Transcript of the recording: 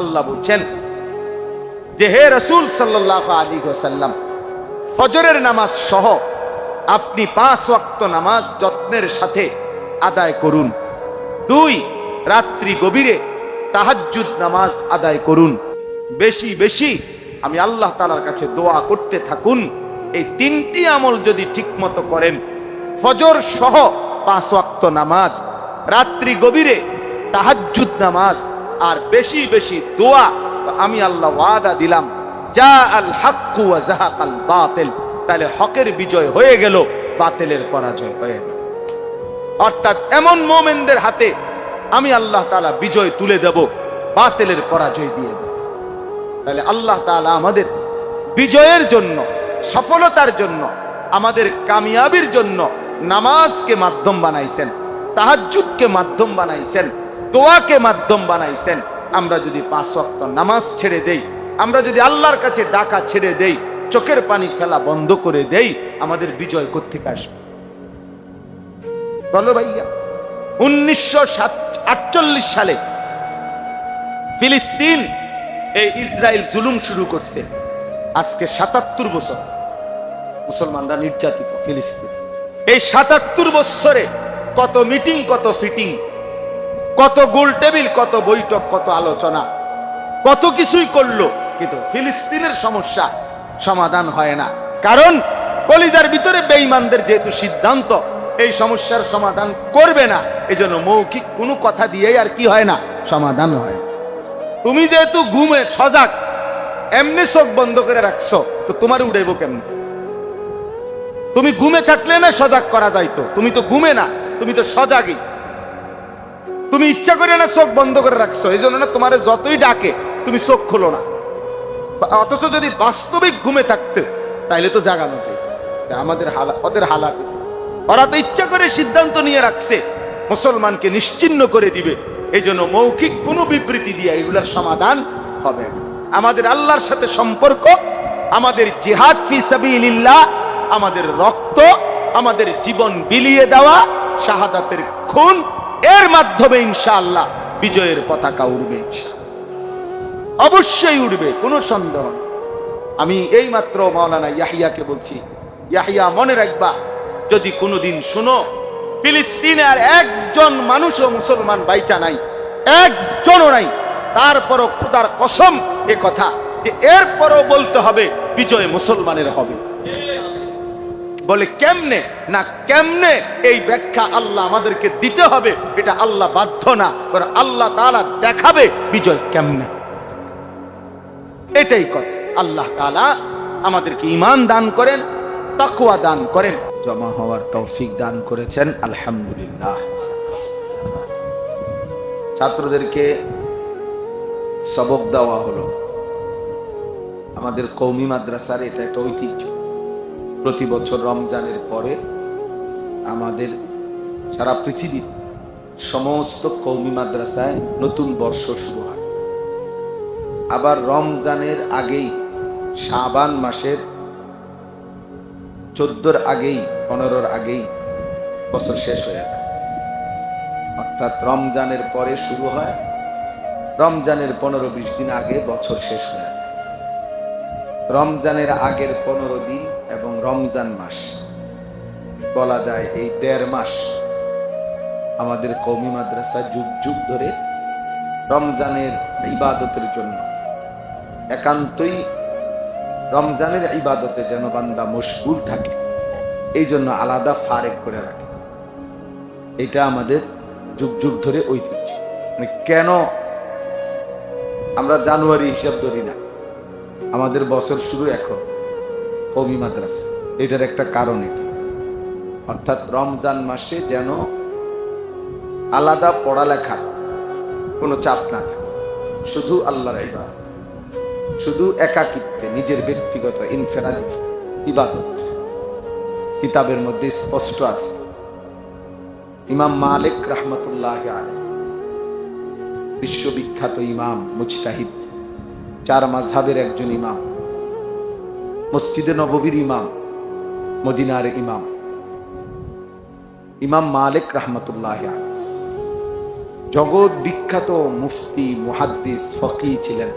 আল্লাহ বলছেন যে হে রসুল সাল্লাহ আলী সাল্লাম ফজরের নামাজ সহ আপনি পাঁচ ওয়াক্ত নামাজ যত্নের সাথে আদায় করুন। দুই, রাত্রি গভীরে তাহাজ্জুদ নামাজ আদায় করুন। বেশি বেশি আমি আল্লাহ তালার কাছে দোয়া করতে থাকুন। এই তিনটি আমল যদি ঠিকমতো করেন, ফজর সহ পাঁচ ওয়াক্ত নামাজ, রাত্রি গভীরে তাহাজ্জুদ নামাজ আর বেশি বেশি দোয়া আমি আল্লাহ ওয়াদা দিলাম। যা আল হাক্কু জাহাকাল বাতিল। তাহলে হকের বিজয় হয়ে গেল, বাতিলের পরাজয় হয়ে গেল। অর্থাৎ এমন মোমেনদের হাতে আমি আল্লাহ তাআলা বিজয় তুলে দেব, বাতিলের পরাজয় দিয়ে দেব। তাহলে আল্লাহ তাআলা আমাদের বিজয়ের জন্য, সফলতার জন্য, আমাদের কামিয়াবির জন্য নামাজকে মাধ্যম বানাইছেন, তাহাজ্জুদকে মাধ্যম বানাইছেন দোয়াকে মাধ্যম বানাইছেন। আমরা যদি পাঁচ ওয়াক্ত নামাজ ছেড়ে দেই, আমরা যদি আল্লাহর কাছে ডাকা ছেড়ে দেই, চোখের পানি ফেলা বন্ধ করে দেই, আমাদের বিজয় কোথেকে আসবে? বলো ভাইয়া। উনিশশো আটচল্লিশ সালে ফিলিস্তিন এই ইসরায়েল জুলুম শুরু করছে। আজকে সাতাত্তর বছর মুসলমানরা নির্যাতিত ফিলিস্তিন। এই সাতাত্তর বছরে কত মিটিং, কত ফিটিং কত গোল টেবিল, কত বৈঠক, কত আলোচনা, কত কিছুই করল, কিন্তু ফিলিস্তিনের সমস্যা সমাধান হয় না। কারণ কলিজার ভিতরে বেঈমানদের যেহেতু সিদ্ধান্ত, এই সমস্যার সমাধান করবে না, এজন্য মৌখিক কোনো কথা দিয়েই আর কি হয় না, সমাধান হয়। তুমি যেহেতু ঘুমে সজাগ, এমনি চোখ বন্ধ করে রাখছো, তো তোমার উড়াইবো কেমন? তুমি ঘুমে থাকলে না সজাগ করা যাইতো? তুমি তো ঘুমে না, তুমি তো সজাগই। তুমি ইচ্ছা করে না চোখ বন্ধ করে রাখছো, এই জন্য না তোমার যতই ডাকে, তুমি চোখ খোলো না। অথচ যদি বাস্তবিক ঘুমে থাকতে, তাইলে তো জাগানো যায়। আমাদের হালা, ওদের হালাত। ওরা তো ইচ্ছা করে সিদ্ধান্ত নিয়ে রাখছে, মুসলমানকে নিশ্চিন্ন করে দিবে, এই জন্য মৌখিক কোনো বিবৃতি দিয়ে এগুলার সমাধান হবে আমাদের আল্লাহর সাথে সম্পর্ক, আমাদের জিহাদ ফি সাবিলিল্লাহ, আমাদের রক্ত, আমাদের জীবন বিলিয়ে দেওয়া, শাহাদাতের খুন এর মাধ্যমে ইনশাআল্লাহ বিজয়ের পতাকা উড়বে অবশ্যই উঠবে কোনো সন্দেহ আমি এই মাত্র মাওলানা ইয়াহিয়াকে বলছি, ইয়াহিয়া মনে রাখবা, যদি কোনোদিন শুনো ফিলিস্তিনে আর একজন মানুষও মুসলমান বাইচা নাই, একজনও নাই, তারপরও খুদার কসম এ কথা যে এরপরও বলতে হবে, বিজয় মুসলমানের হবে। বলে, কেমনে? না, কেমনে? এই ব্যাখ্যা আল্লাহ আমাদেরকে দিতে হবে। এটা আল্লাহ বাধ্য না। আল্লাহ তাআলা দেখাবে বিজয় কেমনে। এটাই কথা। আল্লাহ তালা আমাদেরকে ইমান দান করেন, তাকওয়া দান করেন। জমা হওয়ার তৌফিক দান করেছেন, আলহামদুলিল্লাহ। ছাত্রদেরকে সবক দেওয়া হলো। আমাদের কৌমি মাদ্রাসার এটা একটা ঐতিহ্য। প্রতি বছর রমজানের পরে আমাদের সারা পৃথিবীর সমস্ত কৌমি মাদ্রাসায় নতুন বর্ষ শুরু হয়। আবার রমজানের আগেই, শাবান মাসের চোদ্দোর আগেই, পনেরোর আগেই বছর শেষ হয়ে যায়। অর্থাৎ রমজানের পরে শুরু হয়। রমজানের পনেরো বিশ দিন আগে বছর শেষ হয়ে যায়। রমজানের আগের পনেরো দিন এবং রমজান মাস। বলা যায় এই দেড় মাস আমাদের কৌমি মাদ্রাসা যুগ যুগ ধরে রমজানের ইবাদতের জন্য। একান্তই রমজানের ইবাদতে যেন বান্দা মশগুল থাকে, এই জন্য আলাদা ফারেক করে রাখে। এটা আমাদের যুগ যুগ ধরে ঐতিহ্য। মানে কেন আমরা জানুয়ারি হিসাব ধরি না? আমাদের বছর শুরু এখন কৌমি মাদ্রাসা। এটার একটা কারণ এটা। অর্থাৎ রমজান মাসে যেন আলাদা পড়ালেখা, কোনো চাপ না থাকে। শুধু আল্লাহর ইবাদত, শুধু একাকিত্বে নিজের ব্যক্তিগত ইনফেরাদি, ইবাদত। কিতাবের মধ্যে স্পষ্ট আছে। ইমাম মালিক রহমতুল্লাহ আলাইহ, বিশ্ববিখ্যাত ইমাম মুজতাহিদ। চার মাঝহাবের একজন ইমাম। মসজিদে নববীর ইমাম, মদিনার ইমাম। ইমাম মালিক রহমতুল্লাহ জগৎ বিখ্যাত মুফতি, মুহাদ্দিস, ফকি ছিলেন।